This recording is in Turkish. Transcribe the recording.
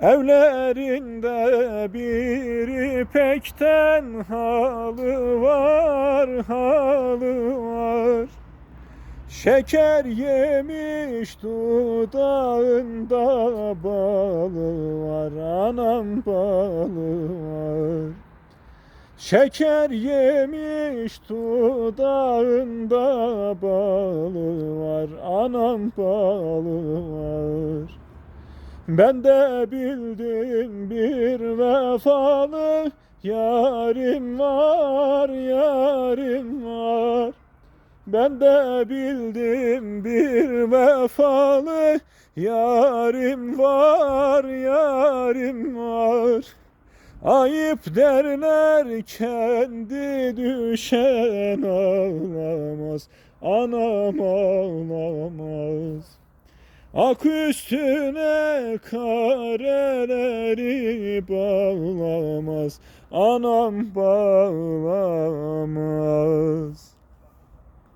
Evlerinde bir ipekten halı var, halı var. Şeker yemiş dudağında balı var, anam balı var. Şeker yemiş dudağında balı var, anam balı var. Ben de bildim bir vefalı yarim var, yarim var. Ben de bildim bir vefalı yarim var, yarim var. Ayıp derler kendi düşen ağlamaz, anam ağlamaz. Ak üstüne kareleri bağlamaz, anam bağlamaz.